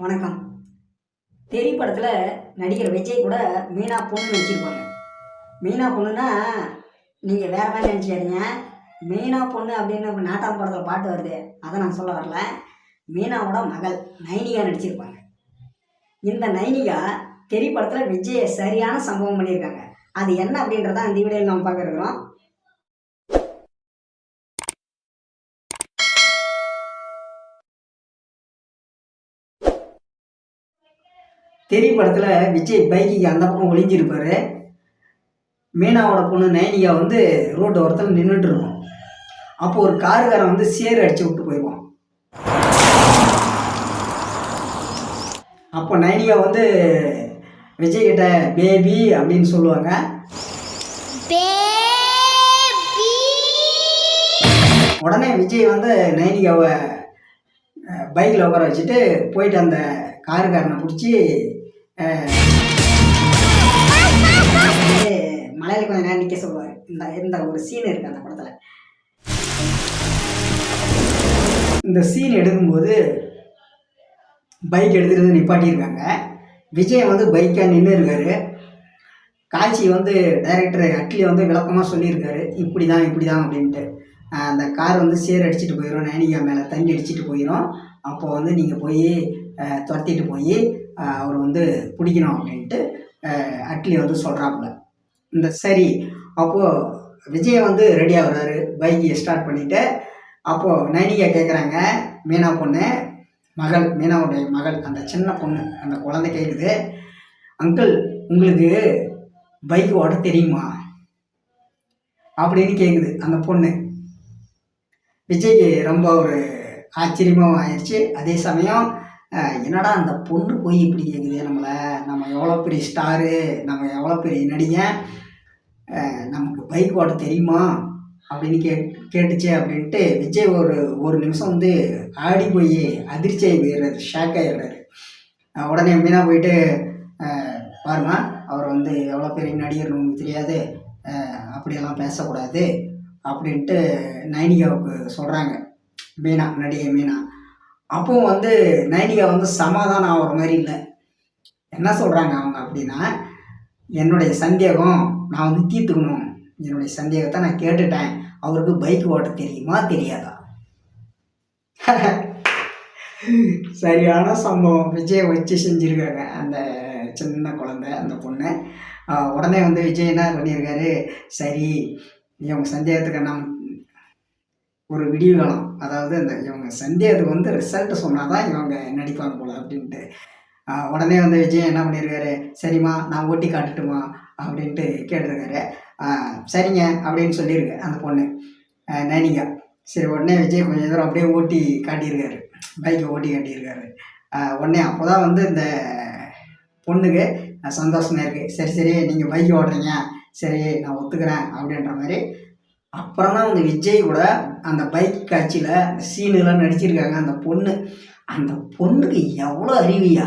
வணக்கம். தெரி படத்தில் நடிகர் விஜய் கூட மீனா பொண்ணு வச்சுருப்பாங்க மீனா பொண்ணுன்னா நீங்கள் வேற மாதிரி நினச்சிக்காதீங்க மீனா பொண்ணு அப்படின்னு நாட்டாம் படத்தில் பாட்டு வருது. அதை நான் சொல்ல வரல. மீனாவோட மகள் நைனிகா நடிச்சிருப்பாங்க. இந்த நைனிகா தெரி படத்தில் விஜயை சரியான சம்பவம் பண்ணியிருக்காங்க. அது என்ன அப்படின்றத இந்த வீடியோவில் நம்ம பார்க்க இருக்கிறோம். தெரி படத்தில் விஜய் பைக்குக்கு அந்த பக்கம் ஒளிஞ்சிருப்பாரு. மீனாவோட பொண்ணு நைனிகா வந்து ரோட்டு ஓரத்தில் நின்றுட்டு இருக்கும். அப்போ ஒரு காருக்காரன் வந்து சேறு அடிச்சு விட்டு போயிடுவான். அப்போ நைனிகா வந்து விஜய் கிட்ட பேபி அப்படின்னு சொல்லுவாங்க. உடனே விஜய் வந்து நைனிகாவை பைக்கில் உட்கார வச்சுட்டு போயிட்டு அந்த காருக்காரனை பிடிச்சி மலையில கொஞ்சம் நேரம் நிற்க சொல்லுவார். இந்த இந்த ஒரு சீன் இருக்குது அந்த படத்தில். இந்த சீன் எடுக்கும்போது பைக் எடுத்துகிட்டு வந்து நிப்பாட்டியிருக்காங்க. விஜய் வந்து பைக்காக நின்று இருக்காரு. காட்சி வந்து டைரக்டர் அட்லி வந்து விளக்கமாக சொல்லியிருக்காரு. இப்படி தான் இப்படி தான் அப்படின்ட்டு. அந்த கார் வந்து சேர் அடிச்சிட்டு போயிடும் நயனிகா மேலே தண்ணி அடிச்சிட்டு போயிடும் அப்போ வந்து நீங்கள் போய் துரத்திட்டு போய் அவர் வந்து பிடிக்கணும் அப்படின்ட்டு அட்லி வந்து சொல்கிறாப்புல இந்த சரி அப்போது விஜய் வந்து ரெடி ஆகுறாரு. பைக்கை ஸ்டார்ட் பண்ணிவிட்டு அப்போது நைனிகா கேட்குறாங்க மீனா பொண்ணு மகள் மீனாவுடைய மகள் அந்த சின்ன பொண்ணு அந்த குழந்தை கேட்குது அங்கிள் உங்களுக்கு பைக் ஓட்ட தெரியுமா? அப்படின்னு கேட்குது அந்த பொண்ணு. விஜய்க்கு ரொம்ப ஒரு ஆச்சரியமாகவும் ஆயிடுச்சு அதே சமயம் என்னடா அந்த பொண்ணு போய் இப்படி கேட்குது நம்மளை? நம்ம எவ்வளோ பெரிய ஸ்டாரு நம்ம எவ்வளோ பெரிய நடிகன் நமக்கு பைக் ஓட்ட தெரியுமா? அப்படின்னு கே கேட்டுச்சு அப்படின்ட்டு விஜய் ஒரு ஒரு நிமிஷம் வந்து ஆடி போய் அதிர்ச்சி ஆகி போயிடுறாரு ஷாக் ஆகிடுறாரு உடனே மீனா போயிட்டு பாருமா அவர் வந்து எவ்வளோ பெரிய நடிகர் உங்களுக்கு தெரியாது. அப்படியெல்லாம் பேசக்கூடாது. அப்படின்ட்டு நைனிகாவுக்கு சொல்கிறாங்க மீனா நடிகை மீனா. அப்பவும் வந்து நைனிகா வந்து சமாதானம் ஆகிற மாதிரி இல்லை. என்ன சொல்கிறாங்க அவங்க அப்படின்னா என்னுடைய சந்தேகம் நான் வந்து தீர்த்துக்கணும். என்னுடைய சந்தேகத்தை நான் கேட்டுட்டேன். அவருக்கு பைக் ஓட்ட தெரியுமா தெரியாதா? சரியான சம்பவம். விஜய் வச்சு செஞ்சுருக்காங்க அந்த சின்ன குழந்தை அந்த பொண்ணு. உடனே வந்து விஜய் என்ன பண்ணியிருக்காரு? சரி இவங்க சந்தேகத்துக்கு நம்ம ஒரு விடிவுகாலம் அதாவது அந்த இவங்க சந்தேகத்துக்கு வந்து ரிசல்ட்டு சொன்னால் தான் இவங்க நடிப்பாங்க போல அப்படின்ட்டு. உடனே வந்து விஜய் என்ன பண்ணியிருக்காரு சரிம்மா நான் ஓட்டி காட்டட்டுமா? அப்படின்ட்டு கேட்டிருக்காரு. சரிங்க அப்படின்னு சொல்லியிருக்கு அந்த பொண்ணு. நனிகா. சரி உடனே விஜய் கொஞ்சம் தூரம் அப்படியே ஓட்டி காட்டியிருக்காரு. பைக்கை ஓட்டி காட்டியிருக்காரு. உடனே அப்போ தான் வந்து இந்த பொண்ணுக்கு சந்தோஷமாக இருக்குது சரி சரி நீங்கள் பைக் ஓட்டுறீங்க. சரி நான் ஒத்துக்கிறேன் அப்படின்ற மாதிரி அப்புறம் தான் அந்த விஜய் கூட அந்த பைக் காட்சியில் அந்த சீனுலாம் நடிச்சிருக்காங்க. அந்த பொண்ணு அந்த பொண்ணுக்கு எவ்வளோ அறிவியா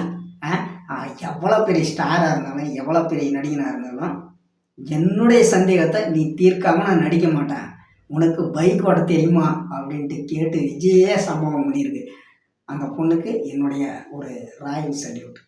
எவ்வளோ பெரிய ஸ்டாராக இருந்தாலும் எவ்வளோ பெரிய நடிகனாக இருந்தாலும் என்னுடைய சந்தேகத்தை நீ தீர்க்காம நான் நடிக்க மாட்டேன். உனக்கு பைக் ஓட தெரியுமா? அப்படின்ட்டு கேட்டு விஜயே சம்பவம் பண்ணியிருக்கு. அந்த பொண்ணுக்கு என்னுடைய ஒரு ராயல் சல்யூட்.